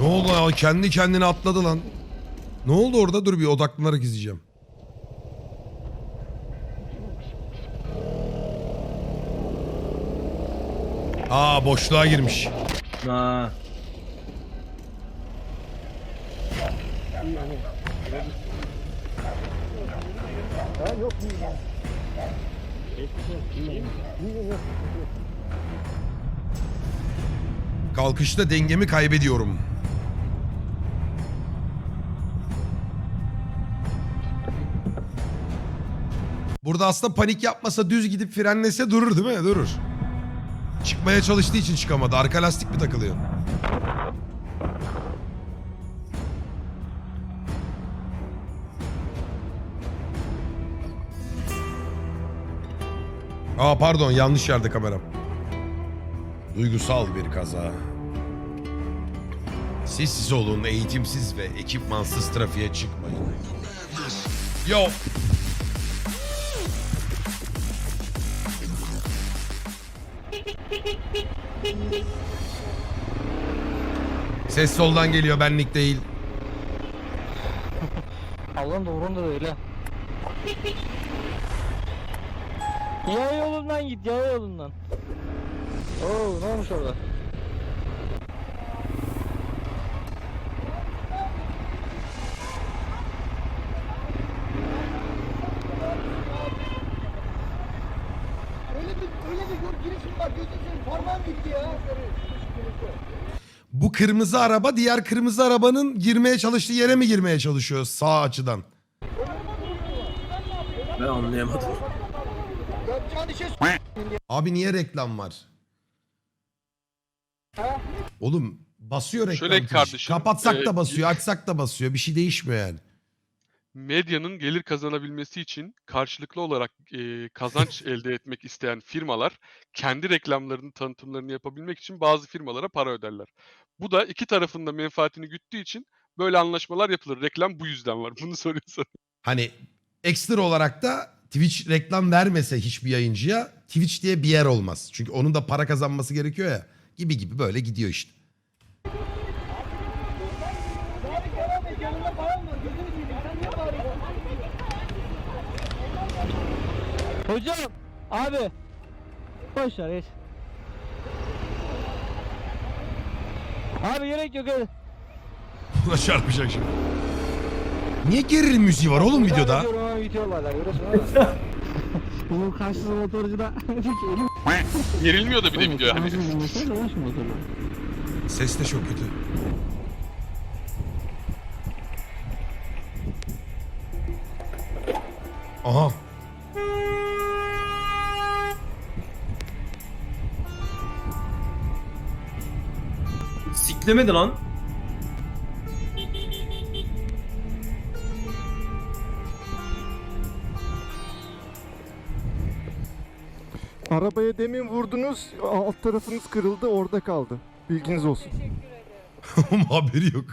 Ne oldu ya? Kendi kendine atladı lan. Ne oldu orada? Dur bir odaklanarak izleyeceğim. Aa boşluğa girmiş. Ha. Kalkışta dengemi kaybediyorum. Burada aslında panik yapmasa düz gidip frenlese durur değil mi? Durur. Çıkmaya çalıştığı için çıkamadı. Arka lastik mi takılıyor? Aa pardon yanlış yerde kameram. Duygusal bir kaza. Sessiz olun, eğitimsiz ve ekipmansız trafiğe çıkmayın. Yo. Ses soldan geliyor, benlik değil. Allah'ın da öyle. Yaya yolundan git, yaya yolundan. Oo, ne olmuş orada? Öyle bir öyle bir yol girişim var gözüm senin parmağım gitti ya. Bu kırmızı araba diğer kırmızı arabanın girmeye çalıştığı yere mi girmeye çalışıyor sağ açıdan? Ben anlayamadım. Abi niye reklam var? Oğlum basıyor reklam. Şöyle Twitch. kardeşim, Kapatsak da e, basıyor, açsak da basıyor. Bir şey değişmiyor yani. medyanın gelir kazanabilmesi için karşılıklı olarak e, kazanç elde etmek isteyen firmalar kendi reklamlarını, tanıtımlarını yapabilmek için bazı firmalara para öderler. Bu da iki tarafın da menfaatini güttüğü için böyle anlaşmalar yapılır. Reklam bu yüzden var. Bunu soruyorsan. Hani ekstra olarak da Twitch reklam vermese hiçbir yayıncıya Twitch diye bir yer olmaz. Çünkü onun da para kazanması gerekiyor ya. Gibi gibi böyle gidiyor işte. Hocam, abi. Boş ver, geç. Abi gerek yok hadi. Buna çarpacak şimdi. Niye gerilim müziği var oğlum videoda? Video olaylar görüyorsun Bunun karşısında motorcu da Gerilmiyor da bir de video yani. Ses de çok kötü. Aha. Siklemedi lan. Arabaya demin vurdunuz, alt tarafınız kırıldı, orada kaldı. Bilginiz olsun. Oğlum haberi yok.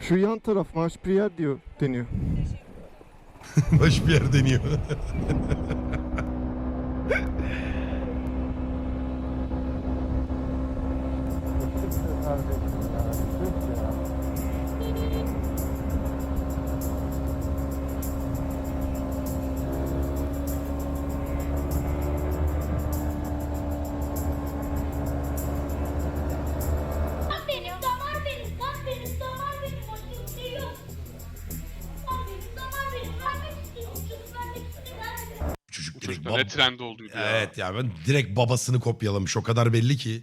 Şu yan taraf Marş Priyer diyor deniyor. Baş bir yer deniyor. Ne trend olduydu ya. Evet ya ben direkt babasını kopyalamış. O kadar belli ki.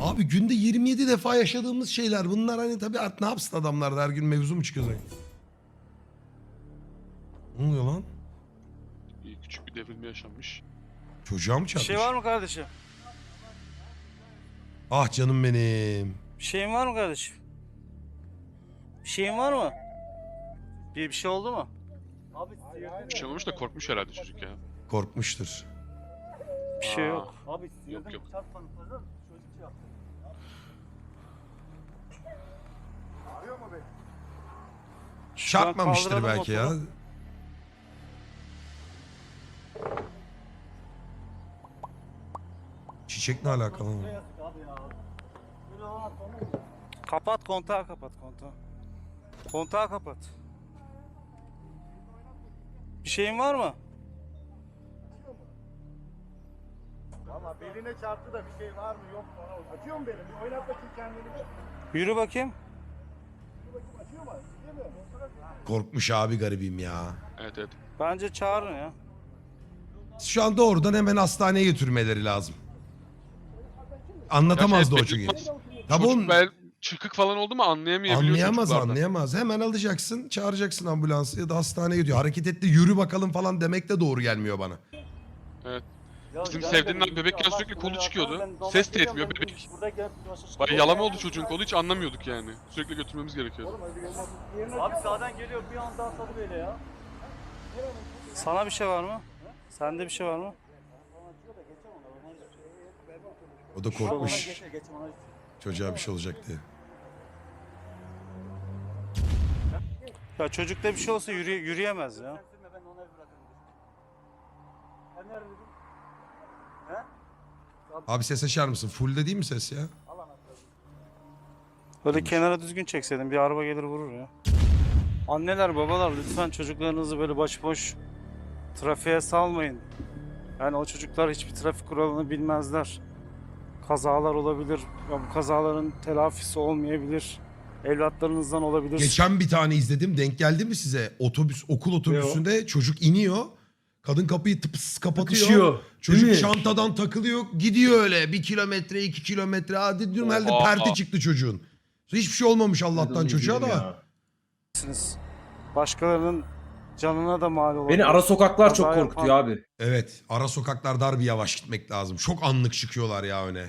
Abi günde 27 defa yaşadığımız şeyler. Bunlar hani tabii artık ne yapsın adamlar da her gün mevzu mu çıkıyor zaten? Ne oluyor lan? Bir küçük bir devrilme yaşanmış. Çocuğa mı Bir çarpmış? şey var mı kardeşim? Ah canım benim. Bir şeyin var mı kardeşim? Bir şeyin var mı? Bir bir şey oldu mu? Bir şey olmamış da korkmuş herhalde çocuk ya. Korkmuştur. Bir şey yok. Yok yok. Şuradan Çarpmamıştır kaldıralım belki ya. motoru. Çiçek ne alakalı? Kapat kontağı kapat kontağı. Kontağı kapat. Bir şeyin var mı? Valla beline çarptı da bir şey var mı yok mu? Açıyor mu benim? Bir oynat bakayım kendini bir. Yürü bakayım. Açıyor mu? Değil mi? Korkmuş abi garibim ya. Evet evet. Bence çağırın ya. Şu anda oradan hemen hastaneye götürmeleri lazım. Anlatamazdı o Gerçi çünkü. Tabii Çocuk oğlum bel çıkık falan oldu mu anlayamayabiliyor anlayamaz anlayamaz. Hemen alacaksın çağıracaksın ambulansı ya da hastaneye gidiyor. Hareket etti yürü bakalım falan demek de doğru gelmiyor bana. Bizim Sevdi'nin abi bebekken sürekli kolu çıkıyordu. Ses de etmiyor bebek. Bayağı yalama oldu çocuğun kolu hiç anlamıyorduk yani. Sürekli götürmemiz gerekiyordu. Abi sağdan geliyor bir anda atladı böyle ya. Sana bir şey var mı? Sende bir şey var mı? O da korkmuş. Çocuğa bir şey olacak diye. Ya çocukta bir şey olsa yürü, yürüyemez ya. Abi ses açar mısın? Full değil mi ses ya? Böyle kenara düzgün çekseydin bir araba gelir vurur ya. Anneler babalar lütfen çocuklarınızı böyle başıboş trafiğe salmayın. Yani o çocuklar hiçbir trafik kuralını bilmezler. Kazalar olabilir. Ya bu kazaların telafisi olmayabilir. Evlatlarınızdan olabilir. Geçen bir tane izledim. Denk geldi mi size? Otobüs, okul otobüsünde çocuk iniyor. Kadın kapıyı tıpıs kapatıyor. Akışıyor. Çocuk mi? çantadan takılıyor. Gidiyor öyle. Bir kilometre, iki kilometre. Hadi diyorum herhalde Oha. çıktı çocuğun. Hiçbir şey olmamış Allah'tan çocuğa da. Başkalarının canına da mal olabilir. Beni ara sokaklar çok Kaza korkutuyor yapan- Evet. Evet. Ara sokaklar dar bir yavaş gitmek lazım. Çok anlık çıkıyorlar ya öne.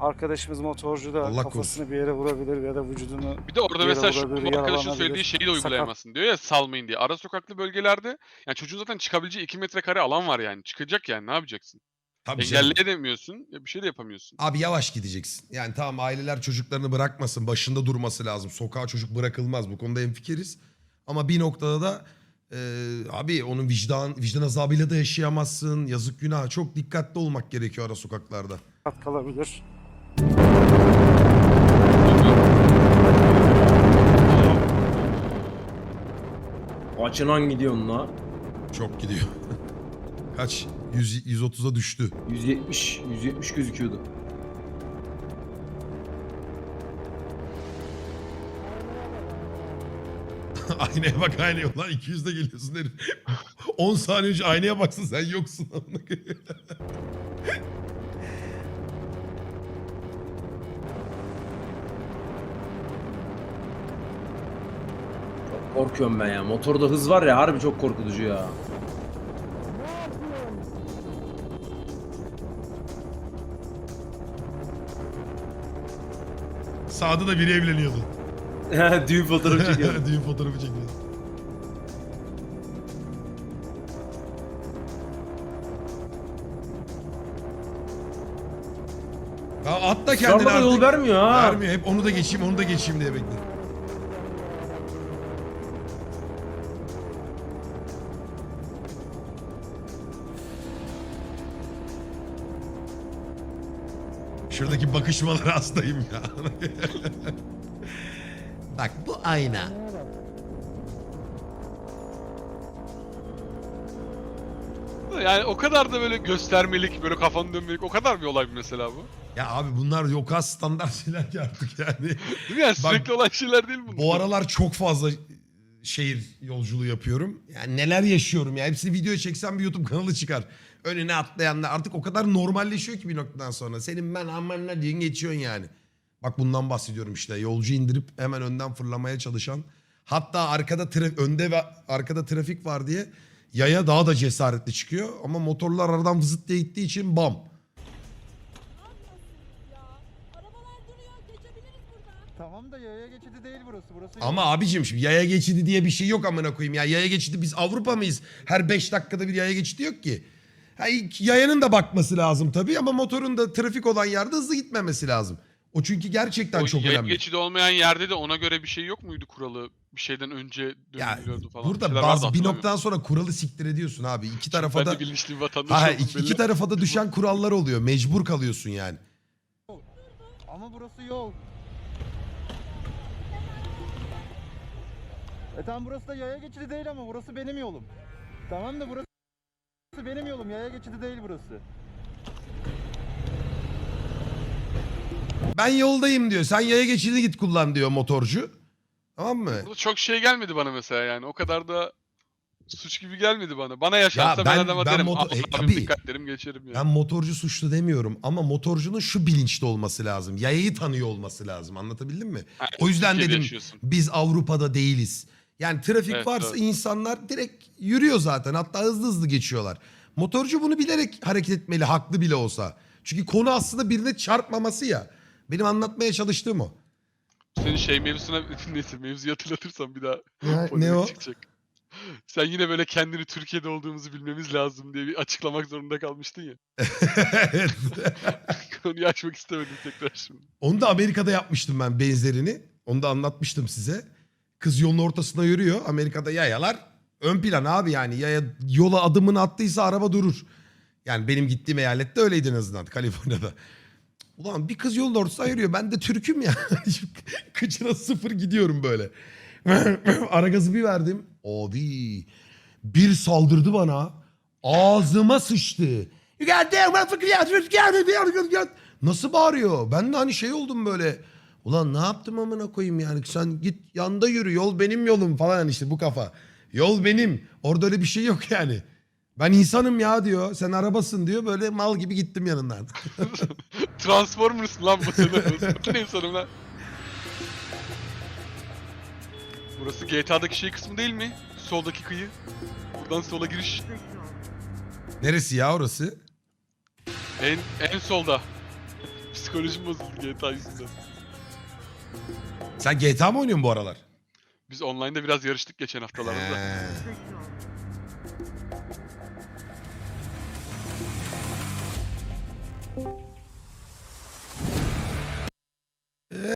Arkadaşımız motorcu da Allah kafasını bir yere vurabilir ya da vücudunu Bir de orada Bir yere mesela şu vurabilir, bu arkadaşın yaralanabilir. söylediği şeyi de uygulayamazsın diyor ya salmayın diye. Ara sokaklı bölgelerde yani çocuğun zaten çıkabileceği 2 metrekare alan var yani. Çıkacak yani ne yapacaksın? Tabii canım. Engelleyemiyorsun. ya Bir şey de yapamıyorsun. Abi yavaş gideceksin. Yani tamam aileler çocuklarını bırakmasın. Başında durması lazım. Sokağa çocuk bırakılmaz. Bu konuda hemfikiriz. Ama bir noktada da e, abi onun vicdan vicdan azabıyla da yaşayamazsın. Yazık günah. Çok dikkatli olmak gerekiyor ara sokaklarda. kat kalabilir. Açınan gidiyorsun la. Çok gidiyor. Kaç? 100, 130'a düştü. 170, 170 gözüküyordu. Aynaya bak aynaya. Ulan 200'de geliyorsun herif. 10 saniye önce aynaya baksın sen yoksun. Çok korkuyorum ben ya. Motorda hız var ya harbi çok korkutucu ya. Sağda da biri evleniyordu. Düğün fotoğrafı çekiyorum. Düğün fotoğrafı çekiyor. Ya at da kendini Sarma da yol artık. vermiyor ha. Vermiyor. Hep onu da geçeyim, onu da geçeyim diye bekle. Şuradaki bakışmalara hastayım ya. Bak bu ayna. Yani o kadar da böyle göstermelik, böyle kafanı dönmelik o kadar bir olay mı mesela bu? Ya abi bunlar yok az standart şeyler ki artık yani. Değil mi yani Bak, sürekli olan şeyler değil bunlar. Bu aralar çok fazla şehir yolculuğu yapıyorum. Yani neler yaşıyorum ya. Hepsini video çeksem bir YouTube kanalı çıkar. Önüne atlayanlar artık o kadar normalleşiyor ki bir noktadan sonra. Senin ben aman ne diyorsun geçiyorsun yani. Bak bundan bahsediyorum işte. Yolcu indirip hemen önden fırlamaya çalışan. Hatta arkada tra- önde ve arkada trafik var diye yaya daha da cesaretli çıkıyor. Ama motorlar aradan vızıt diye gittiği için bam. Tamam da yaya geçidi değil burası. Burası Ama abicim şimdi yaya geçidi diye bir şey yok amına koyayım ya. Yaya geçidi biz Avrupa mıyız? Her 5 dakikada bir yaya geçidi yok ki. Ha, yayanın da bakması lazım tabii ama motorun da trafik olan yerde hızlı gitmemesi lazım. O çünkü gerçekten o çok önemli. geçidi olmayan yerde de ona göre bir şey yok muydu kuralı? Bir şeyden önce dönülüyordu falan. burada bazı bir noktadan sonra kuralı siktir ediyorsun abi. İki tarafa ben da bilinçli vatandaş ha, iki, belli. iki tarafa da düşen kurallar oluyor. Mecbur kalıyorsun yani. Ama burası yol. E tamam burası da yaya geçidi değil ama burası benim yolum. Tamam da burası benim yolum. Yaya geçidi değil burası. Ben yoldayım diyor. Sen yaya geçidi git kullan diyor motorcu. Tamam mı? Burada çok şey gelmedi bana mesela yani. O kadar da suç gibi gelmedi bana. Bana yaşansa ben- ben, adama ben derim. motor- "Abi, E, abim tabii. dikkat derim geçerim yani. Ben motorcu suçlu demiyorum ama motorcunun şu bilinçli olması lazım. Yayayı tanıyor olması lazım. Anlatabildim mi? Ha, O yüzden Türkiye'de dedim yaşıyorsun. biz Avrupa'da değiliz. Yani trafik Evet, varsa evet. insanlar direkt yürüyor zaten. Hatta hızlı hızlı geçiyorlar. Motorcu bunu bilerek hareket etmeli haklı bile olsa. Çünkü konu aslında birine çarpmaması ya. Benim anlatmaya çalıştığım o. Senin şey mevzusuna neyse mevzuyu hatırlatırsam bir daha polemik ne o? çıkacak. Sen yine böyle kendini Türkiye'de olduğumuzu bilmemiz lazım diye bir açıklamak zorunda kalmıştın ya. Evet. Konuyu açmak istemedim tekrar şimdi. Onu da Amerika'da yapmıştım ben benzerini. Onu da anlatmıştım size. Kız yolun ortasında yürüyor. Amerika'da yayalar ön plan abi yani. Yaya yola adımını attıysa araba durur. Yani benim gittiğim eyalette öyleydi en azından Kaliforniya'da. Ulan bir kız yolun ortasında yürüyor. Ben de Türk'üm ya. Kıçına sıfır gidiyorum böyle. Ara gazı bir verdim. Abi bir saldırdı bana. Ağzıma sıçtı. Nasıl bağırıyor? Ben de hani şey oldum böyle. Ulan ne yaptım amına koyayım yani sen git yanda yürü yol benim yolum falan işte bu kafa. Yol benim. Orada öyle bir şey yok yani. Ben insanım ya diyor. Sen arabasın diyor. Böyle mal gibi gittim yanından. Transformers lan bu sefer. Ne insanım lan? Burası GTA'daki şey kısmı değil mi? Soldaki kıyı. Buradan sola giriş. Neresi ya orası? En en solda. Psikolojim bozuldu GTA yüzünden. Sen GTA mı oynuyorsun bu aralar? Biz online'da biraz yarıştık geçen haftalarda. He.